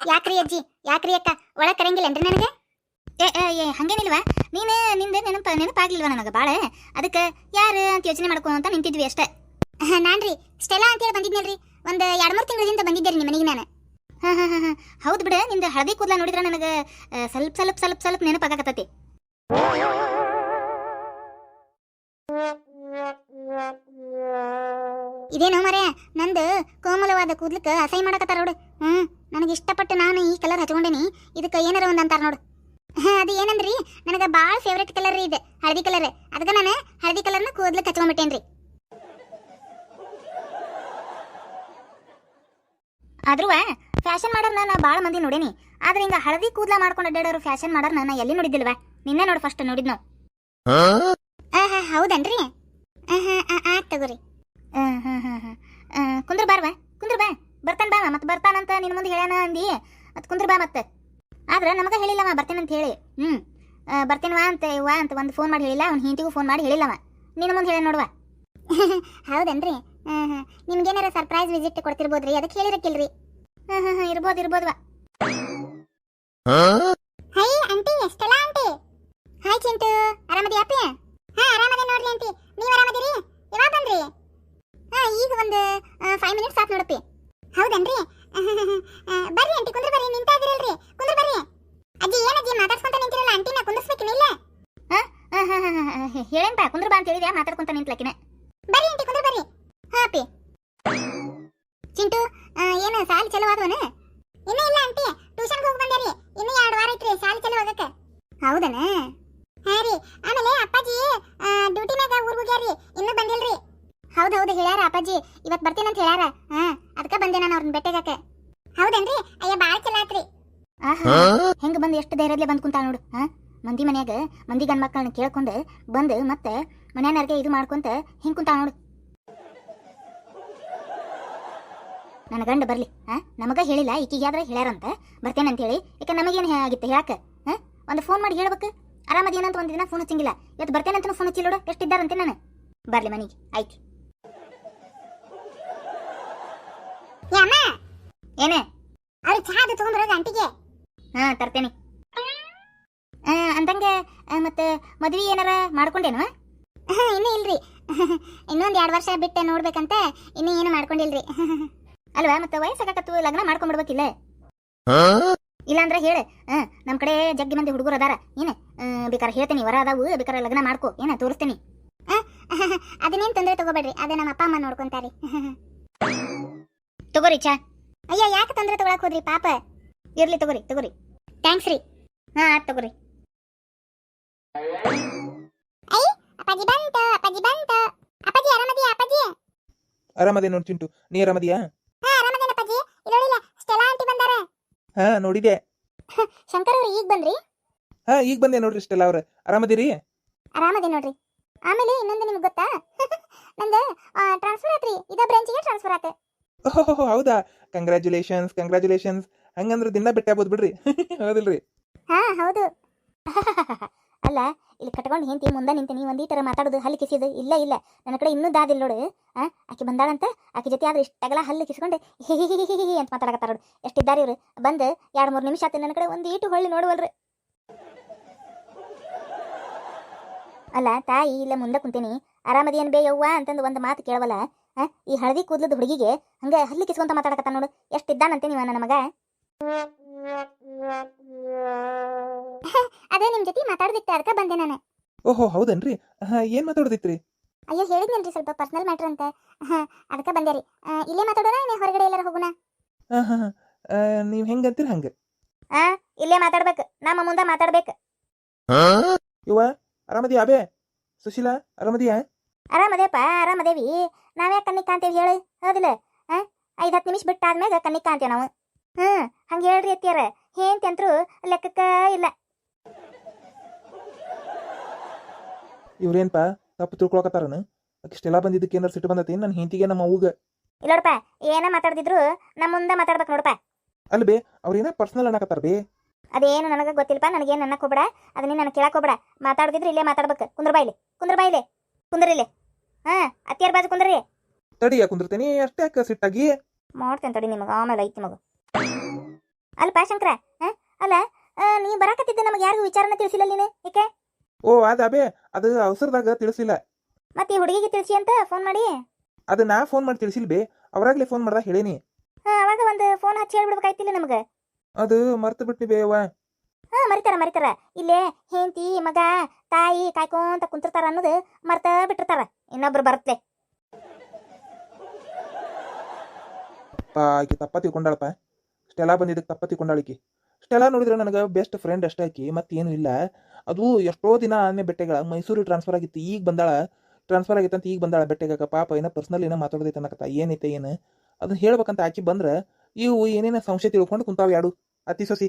ಯಾಕ್ರಿ ಅಜ್ಜಿ? ಯಾಕ್ರಿ ಅಕ್ಕ? ಒಳಗ್ ಕರಂಗಿಲ್ಲನ್ರಿ ನನಗೆ? ಏ ಏ, ಏ ಹಂಗೇನಿಲ್ವಾ? ನೀನು ನಿಂದ ನೆನಪ ನೆನಪಾಗ್ಲಿಲ್ವ ನನಗೆ ಭಾಳ ಅದಕ್ಕೆ ಯಾರು ಅಂತ ಯೋಚನೆ ಅಂತ ನಿಂತಿದ್ವಿ ಅಷ್ಟೇ. ನಾನ್ರಿ. ಸ್ಟೆಲಾ ಅಂತೇಳಿ ಬಂದಿದ್ನಲ್ರಿ. ಒಂದು ಎರಡ್ ಮೂರ್ ತಿಂಗಳಿಂದ ಬಂದಿದ್ದೆ ರೀ ನಿಮ್ಮ ಮನೆಗೆ ನಾನು. ಹಾಂ ಹಾಂ ಹಾಂ ಹೌದು ಬಿಡು ನಿಂದು ಹಳದಿ ಕೂದಲ ನೋಡಿದ್ರೆ ನನಗೆ ಆ, ಸ್ವಲ್ಪ ಸ್ವಲ್ಪ ಸ್ವಲ್ಪ ಸ್ವಲ್ಪ ನೆನಪಾಗತ್ತತಿ ಇದೇನೋ ಮರೆ ನಂದು ಕೋಮಲವಾದ ಕೂದ್ಲಕ್ಕ ಅಸಹ್ಯ ಮಾಡಕತ್ತಾರ ನೋಡು. ಹ್ಮ್. ನನಗೆ ಇಷ್ಟಪಟ್ಟು ನಾನು ಈ ಕಲರ್ ಹಚ್ಕೊಂಡೇನಿ. ಇದಕ್ಕೆ ಏನಾರ ಒಂದು ಅಂತಾರ ನೋಡು. ಅದು ಏನಂದ್ರಿ? ನನಗೆ ಭಾಳ ಫೇವ್ರೆಟ್ ಕಲರ್ ರೀ ಇದೆ ಹಳದಿ ಕಲರ್ ಅದಕ್ಕೆ ನಾನು ಹಳದಿ ಕಲರ್ನ ಕೂದ್ಲಕ್ಕೆ ಹಚ್ಕೊಂಡ್ಬಿಟ್ಟೇನ್ರಿ ಆದ್ರೂ ಫ್ಯಾಷನ್ ಮಾಡೋರು ನಾ ಭಾಳ ಮಂದಿ ನೋಡೇನಿ. ಆದ್ರೆ ಹಿಂಗ ಹಳದಿ ಕೂದಲ ಮಾಡ್ಕೊಂಡು ಅಡ್ಡಾಡೋರು ಫ್ಯಾಷನ್ ಮಾಡೋರು ನಾ ಎಲ್ಲಿ ನೋಡಿದ್ದಿಲ್ವಾ? ನಿನ್ನೆ ನೋಡಿ ಫಸ್ಟ್ ನೋಡಿದ್ನು. ಆಹಾ ಹೌದನ್ರಿ? ಆತ್ ತಗೋರಿ. ಆ, ಕುಂದ್ರ ಬಾರ್ವಾ ಕುಂದ್ರ ಬಾ ಬರ್ತಾನ ಬಾ ಮತ್ತೆ ಬರ್ತಾನಂತ ನಿನ್ನ ಮುಂದೆ ಹೇಳ್ಯಾನ ಅಂದಿ. ಅದ್ ಕುಂದ್ರ ಬಾ ಮತ್ತೆ ಆದ್ರೆ ನಮಗ ಹೇಳಿಲ್ಲ ಹೇಳಿಲ್ಲವ ಬರ್ತೇನಂತ ಹೇಳಿ. ಹ್ಮ್. ಆ, ಬರ್ತೇನವಾ ಅಂತ ವಾ ಅಂತ ಒಂದು ಫೋನ್ ಮಾಡಿ ಹೇಳಿಲ್ಲ ಅವ್ನ ಹಿಂತಿಗೂ ಫೋನ್ ಮಾಡಿ ಹೇಳಿಲ್ಲ ಹೇಳಿಲ್ಲವ. ನಿನ್ನ ಮುಂದೆ ಹೇಳ ನೋಡುವ. ಹೌದೇನ್ರಿ? ಹ್ಮ್ ಹ್ಮ್. ನಿಮ್ಗೇನಾರ ಸರ್ಪ್ರೈಸ್ ವಿಸಿಟ್ ಕೊಡ್ತಿರ್ಬೋದ್ರಿ? ಅದಕ್ಕೆ ಹೇಳಿರಕ್ಕಿಲ್ರಿ. ಹ್ಮ್ ಹ್ಮ್ ಹ್ಮ್. ಇರ್ಬೋದು ಇರ್ಬೋದ್ವಾ ಹೈ? ಆಂಟಿ ಎಷ್ಟೆಲ್ಲ ಆಂಟಿ? ಹಾಯ್ ಚಿಂಟು ಆರಾಮದಿ ಅಪ್ಪಿ? ಹಾ ಆರಾಮದೆ ನೋಡ್ರಿ ಆಂಟಿ. ನೀವ್ ಆರಾಮದಿರಿ? ಯಾವಾಗ ಬಂದ್ರಿ? ಹಾ ಈಗ ಒಂದು ಫೈವ್ ಮಿನಿಟ್ಸ್ ಆತ್ ನೋಡಪ್ಪಿ. ಹೌದನ್ರಿ? ಬರ್ರಿ ಆಂಟಿ ಕುಂದ್ರ ಬರ್ರಿ ನಿಂತಾ ಇದ್ರಲ್ರಿ ಕುಂದ್ರ ಬರ್ರಿ. ಅಜ್ಜಿ ಏನಜ್ಜಿ ಮಾತಾಡ್ಸ್ಕೊಂತ ನಿಂತಿರಲ್ಲ? ಆಂಟಿನ ಕುಂದಿಸ್ಬೇಕಿನ ಇಲ್ಲ ಹೇಳೇನ್ಪಾ ಕುಂದ್ರ ಬಾ ಅಂತ ಹೇಳಿದ್ಯಾ ಮಾತಾಡ್ಕೊಂತ ನಿಂತ್ಲಕಿನ. ಬರ್ರಿ ಆಂಟಿ ಕುಂದ್ರ ಬರ್ರಿ. ಹಾ ಅಪ್ಪಿ. ಚಿಂಟು ಏನ ಸಾಲಿ ಚಲೋ ಆದವನ? ಇನ್ನೂ ಇಲ್ಲ ಆಂಟಿ. ಟ್ಯೂಷನ್ಗೆ ಹೋಗಿ ಬಂದ್ಯಾರಿ ಇನ್ನೂ ಎರಡು ವಾರ ಐತ್ರಿ ಸಾಲಿ ಚಲೋ ಹೋಗಕ್ಕೆ ಹೌದನಾ? ಹಾ ರೀ. ಆಮೇಲೆ ಅಪ್ಪಾಜಿ ಡ್ಯೂಟಿ ಮ್ಯಾಗ ಊರ್ಗ್ ಹೋಗ್ಯಾರಿ ಇನ್ನೂ ಬಂದಿಲ್ರಿ. ಹೌದ್ ಹೌದು ಹೇಳ್ಯಾರ ಅಪ್ಪಾಜಿ. ಬರ್ತೀನಿ ಅಂತ ಹೇಳ್ಯಾರ. ಹಾ. ಅದಕ್ಕ ಬಂದೆ ನಾನು ಅವ್ರನ್ನ ಬೆಟ್ಟಗಾಕ. ಹೌದೇನ್ರಿ? ಅಯ್ಯ ಬಾಳ ಚಲ ಆತ್ರಿ. ಆಹಾ ಹೆಂಗ ಬಂದು ಎಷ್ಟು ಧೈರ್ಯದಲ್ಲೇ ಬಂದ್ ಕುಂತಾಳ ನೋಡು ಹಾ? ಮಂದಿ ಮನ್ಯಾಗ ಮಂದಿ ಗಂಡ ಮಕ್ಕಳನ್ನ ಕೇಳ್ಕೊಂಡು ಬಂದು ಮತ್ತೆ ಮನ್ಯಾನರ್ಗೆ ಇದು ಮಾಡ್ಕೊಂತ ಹಿಂಗ್ ಕುಂತಾಳ ನೋಡು. ನನ್ನ ಗಂಡ ಬರ್ಲಿ ಹಾ? ನಮಗ ಹೇಳಿಲ್ಲ ಈಕಿಗೆ ಆದ್ರೆ ಹೇಳ್ಯಾರಂತ. ಅಂತ ಹೇಳಿ ಯಾಕೆ ನಮಗೇನು ಆಗಿತ್ತು ಹೇಳಕ್ಕೆ ಹಾ? ಒಂದು ಫೋನ್ ಮಾಡಿ ಹೇಳ್ಬೇಕು. ಆರಾಮದೇನಂತ ಒಂದಿನ ದಿನ ಫೋನ್ ಹಚ್ಚಂಗಿಲ್ಲ. ಇವತ್ತು ಅಂತ ಫೋನ್ ಹಚ್ಚಿಲ್ಲ ನೋಡು ಎಷ್ಟಿದ್ದಾರಂತೆ ನಾನು. ಬರ್ಲಿ ಮನೆಗೆ ಆಯ್ತು. ಏನೇ? ಅವ್ರು ಚಹಾದು ತಗೊಂಡ್ಬರೋದು ಆಂಟಿಗೆ. ಹಾ ತರ್ತೇನೆ. ಆ, ಅಂದಂಗೆ ಆ, ಮತ್ತೆ ಮದ್ವಿ ಏನಾರ ಮಾಡ್ಕೊಂಡೇನು? ಇನ್ನೂ ಇಲ್ರಿ. ಇನ್ನೊಂದ್ ಎರಡ್ ವರ್ಷ ಬಿಟ್ಟು ನೋಡ್ಬೇಕಂತ ಇನ್ನೂ ಏನು ಮಾಡ್ಕೊಂಡಿಲ್ರಿ. ಅಲ್ವಾ ಮತ್ತೆ ವಯಸ್ಸಾಗತ್ತು ಲಗ್ನ ಮಾಡ್ಕೊಂಡ್ಬಿಡ್ಬೇಕಿಲ್ಲ? ಇಲ್ಲ ಅಂದ್ರೆ ಹೇಳು. ಆ, ನಮ್ ಕಡೆ ಜಗ್ಗಿ ಮಂದಿ ಹುಡುಗರು ಅದಾರ. ಏನ? ಬೇಕಾರೆ ಹೇಳ್ತೀನಿ ವರ ಅದಾವು ಬೇಕಾರೆ ಲಗ್ನ ಮಾಡ್ಕೊ. ಏನ ತೋರಿಸ್ತೀನಿ. ಅದನ್ನೇನ್ ತೊಂದರೆ ತಗೋಬೇಡ್ರಿ. ಅದೇ ನಮ್ಮ ಅಪ್ಪ ಅಮ್ಮ ನೋಡ್ಕೊಂತಾರಿ. ತಗೋರಿ ಚಾ. ಅಯ್ಯ ಯಾಕೆ ತೊಂದರೆ ತಗೊಳಕ್ ಹೋದ್ರಿ ಪಾಪ? ಇರ್ಲಿ ತಗೋರಿ ತಗೋರಿ. ಥ್ಯಾಂಕ್ಸ್ ರೀ. ಹಾ ಆತ್ ತಗೋರಿ. ಅಪ್ಪಾಜಿ ಬಂತ ಅಪ್ಪಾಜಿ ಬಂತ. ಅಪ್ಪಾಜಿ ಆರಾಮದಿಯಾ ಅಪ್ಪಾಜಿ? ಅರಮದಿ ನೋಡ್ ಚಿಂಟು. ನೀ ಆರಾಮದಿಯಾ? ಹಾ ಆರಾಮದೇನ ಅಪ್ಪಾಜಿ. ಇಲ್ಲೋಳಿಲ್ಲ ಸ್ಟೆಲಾ ಆಂಟಿ ಬಂದಾರ. ಹಾ ನೋಡಿದೆ. ಶಂಕರ್ ಅವ್ರು ಈಗ ಬಂದ್ರಿ? ಹಾ ಈಗ ಬಂದೆ ನೋಡ್ರಿ ಇಷ್ಟೆಲ್ಲ ಅವ್ರ. ಆರಾಮದಿರಿ? ಅರಮದಿ ನೋಡ್ರಿ. ಆಮೇಲೆ ಇನ್ನೊಂದು ನಿಮ್ಗೆ ಗೊತ್ತಾ? ನಂದು ಟ್ರಾನ್ಸ್ಫರ್ ಆತ್ರಿ. ಇದ ಬ್ರಾಂಚಿಗೆ ಟ್ರಾನ್ಸ್ಫರ್ ಆತ. ಓಹೋ ಹೌದಾ? ಕಂಗ್ರ್ಯಾಚುಲೇಷನ್ಸ್ ಕಂಗ್ರ್ಯಾಚುಲೇಷನ್ಸ್ ಹಂಗಂದ್ರೆ ದಿನ ಬಿಟ್ಟೆ ಆಗ್ಬೋದು ಬಿಡ್ರಿ. ಹೌದಿಲ್ರಿ? ಹಾ, ಹೌದು. ಅಲ್ಲ, ಇಲ್ಲಿ ಕಟ್ಕೊಂಡು ಹೆಂತಿ ಮುಂದೆ ನಿಂತೀನಿ ಒಂದೇ ತರ ಮಾತಾಡೋದು, ಹಲ್ಲಿ ಕಿಸಿದು ಇಲ್ಲ ಇಲ್ಲ. ನನ್ನ ಕಡೆ ಇನ್ನೂ ದಾದಿಲ್ಲ ನೋಡು. ಆ, ಆಕೆ ಬಂದಾಳಂತ, ಆಕೆ ಜೊತೆ ಆದ್ರೆ ಇಷ್ಟಗಳ ಹಲ್ಲು ಕಿಸ್ಕೊಂಡು ಹಿ ಅಂತ ಮಾತಾಡಕತ್ತಾರ ನೋಡು. ಎಷ್ಟಿದ್ದಾರೆ ಇವರು? ಬಂದು ಎರಡು, ಮೂರು ನಿಮಿಷ ಆತು, ನನ್ನ ಕಡೆ ಒಂದು ಈಟು ಹೊಳ್ಳಿ ನೋಡುವಲ್ರಿ. ಅಲ್ಲ, ತಾಯಿ, ಇಲ್ಲ ಮುಂದೆ ಕುಂತೀನಿ. ಆರಾಮದೇನು ಬೇ ಯವ್ವ ಅಂತಂದು ಒಂದು ಮಾತು ಕೇಳವಲ್ಲ. ಈ ಹಳದಿ ಕೂದಲದ ಹುಡುಗಿಗೆ ಹಂಗೆ ಹಲ್ಲಿ ಕಿಸ್ಕೊಂತ ಮಾತಾಡಕತ್ತ ನೋಡು. ಎಷ್ಟಿದ್ದಾನಂತೆ ನೀವ ನನ್ನ ಮಗ? ಅದೇ ನಿಮ್ ಜೊತೆ ಮಾತಾಡೋದಿತ್ತು ಅದಕ್ಕೆ ಬಂದೆ ನಾನು. ಓಹೋ ಹೌದನ್ರಿ? ಏನ್ ಮಾತಾಡೋದಿತ್ರಿ? ಅಯ್ಯೋ ಹೇಳಿದ್ನಲ್ರಿ ಸ್ವಲ್ಪ ಪರ್ಸನಲ್ ಮ್ಯಾಟರ್ ಅಂತ. ಅದಕ್ಕೆ ಬಂದೆ ರೀ. ಆ, ಇಲ್ಲೇ ಮಾತಾಡೋಣ ಏನೇ ಹೊರಗಡೆ ಎಲ್ಲಾರ ಹೋಗೋಣ? ನೀವ್ ಹೆಂಗ ಅಂತೀರ ಹೆಂಗಂತೀರಿ ಹಂಗ? ಆ ಇಲ್ಲೇ ಮಾತಾಡ್ಬೇಕು. ನಮ್ಮ ಮುಂದೆ ಮಾತಾಡ್ಬೇಕು. ಇವ ಅರಾಮದಿ ಅಬೇ ಸುಶೀಲಾ ಆರಾಮದಿಯಾ? ಆರಾಮದೇಪ ಆರಾಮದೇವಿ. ನಾವ್ಯಾಕೆ ಕಣ್ಣಿಗೆ ಕಾಣ್ತೇವಿ ಹೇಳಿ ಹೌದಿಲ್ಲ? ಆ? ಐದು ಹತ್ತು ನಿಮಿಷ ಬಿಟ್ಟಾದ್ಮೇಲೆ ಕಣ್ಣಿಗೆ ಕಾಣ್ತೇವೆ ನಾವು. ಹ್ಞೂ ಹಂಗೆ ಹೇಳ್ರಿ ಅತ್ತಿಯಾರ. ಹೇಂತಿ ಅಂತರೂ ಲೆಕ್ಕಕ್ಕ ಇಲ್ಲ. ಇವ್ರೇನ್ಪಾ ತಪ್ಪು ತಿಳ್ಕೊಳಕತ್ತಾರನ? ಅಕ್ಕಿಷ್ಟೆಲ್ಲ ಬಂದಿದ್ದಕ್ಕೆ ಏನಾರು ಸಿಟ್ಟು ಬಂದತಿ? ನನ್ನ ಹೆಂಡತಿಗೆ ನಮ್ಮ ಅವ್ಗ ಇಲ್ಲ ನೋಡಪ್ಪ ಏನ ಮಾತಾಡ್ದಿದ್ರು ನಮ್ಮ ಮುಂದೆ ಮಾತಾಡ್ಬೇಕು ನೋಡಪ್ಪ. ಅಲ್ಲಿ ಬೇ ಅವ್ರೇನ ಪರ್ಸನಲ್ ಅನ್ನಕತ್ತಾರ ಬೇ. ಅದೇನು ನನಗೆ ಗೊತ್ತಿಲ್ಲಪ್ಪ ನನಗೇನು ಅನ್ನಕ್ಕೆ ಹೋಗ್ಬೇಡ ಅದನ್ನ ನನಗೆ ಕೇಳಕ್ಕೆ ಹೋಗ್ಬೇಡ. ಮಾತಾಡ್ದಿದ್ರು ಇಲ್ಲೇ ಮಾತಾಡ್ಬೇಕು. ಕುಂದ್ರ ಕುಂದ್ರಬಾಯಿಲಿ ಕುಂದ್ರ ಬಾಯಿಲಿ ಕುಂದ್ರಿಲ್ಲಿ ಹಾಂ ಅತ್ತಿಯಾರ ಬಾಜು ಕುಂದ್ರಿ. ತಡಿಯ ಕುಂದಿರ್ತೇನಿ ಅಷ್ಟೇ ಯಾಕೆ ಸಿಟ್ಟಾಗಿ. ಮಾಡ್ತೇನೆ ತಡಿ ನಿಮಗೆ ಆಮೇಲೆ ಐತಿ ಮಗು ಅಲ್ಪ ಶಂಕರ? ಅಲ್ಲ ಆ, ನೀ ಬರಾಕತ್ತಿದ್ದೆ ನಮಗೆ ಯಾರಿಗೂ ವಿಚಾರನ ತಿಳಿಸಿಲ್ಲ ನೀನು ಏಕೆ? ಓ ಅದ ಅಬೇ ಅದು ಅವಸರದಾಗ ತಿಳಿಸಿಲ್ಲ. ಮತ್ತೆ ಈ ಹುಡುಗಿಗೆ ತಿಳಿಸಿ ಅಂತ ಫೋನ್ ಮಾಡಿ? ಅದು ನಾ ಫೋನ್ ಮಾಡಿ ತಿಳಿಸಿಲ್ ಬೇ ಅವರಾಗ್ಲೇ ಫೋನ್ ಮಾಡ್ದಾಗ ಹೇಳೇನಿ. ಹಾ ಅವಾಗ ಒಂದು ಫೋನ್ ಹಚ್ಚಿ ಹೇಳ್ಬಿಡ್ಬೇಕಾಯ್ತಿಲ್ಲ ನಮಗೆ. ಅದು ಮರ್ತು ಬಿಟ್ಟಿ ಬೇ ಅವ್ವ. ಹಾ, ಮರಿತಾರ ಮರಿತಾರ. ಇಲ್ಲೇ ಹೆಂಡತಿ, ಮಗ, ತಾಯಿ ಕಾಯ್ಕೊಂತ ಕುಂತಿರ್ತಾರ ಅನ್ನೋದು ಮರ್ತ ಬಿಟ್ಟಿರ್ತಾರ. ಇನ್ನೊಬ್ರು ಬರುತ್ತೆ ಆಕಿ ತಪ್ಪ ತಿಳ್ಕೊಂಡಾಳಪ್ಪ ಸ್ಟೆಲಾ ಬಂದಿದ್ದಕ್ಕೆ ತಪ್ಪ ತಿಳ್ಕೊಂಡಾಳಿಕಿ ಸ್ಟೆಲಾ ನೋಡಿದ್ರೆ ನನಗೆ ಬೆಸ್ಟ್ ಫ್ರೆಂಡ್ ಅಷ್ಟೇ ಆಕಿ, ಮತ್ತೇನು ಇಲ್ಲ. ಅದು ಎಷ್ಟೋ ದಿನ ಆದ್ಮೇಲೆ ಬೆಟ್ಟೆಗಳ, ಮೈಸೂರಿಗೆ ಟ್ರಾನ್ಸ್ಫರ್ ಆಗಿತ್ತು, ಈಗ ಬಂದಾಳ. ಟ್ರಾನ್ಸ್ಫರ್ ಆಗಿತ್ತು ಅಂತ ಈಗ ಬಂದಾಳ ಬೆಟ್ಟೆಗಾಕ. ಪಾಪ, ಏನೋ ಪರ್ಸ್ನಲ್ ಏನೋ ಮಾತಾಡೋದೈತೆ ಅನ್ನಕತ್ತ. ಏನೈತೆ, ಏನು? ಅದನ್ನ ಹೇಳ್ಬೇಕಂತ ಆಕಿ ಬಂದ್ರೆ, ಇವು ಏನೇನೋ ಸಂಶಯ ತಿಳ್ಕೊಂಡು ಕುಂತಾವ ಯಾಡು. ಅತಿ ಸೊಸಿ.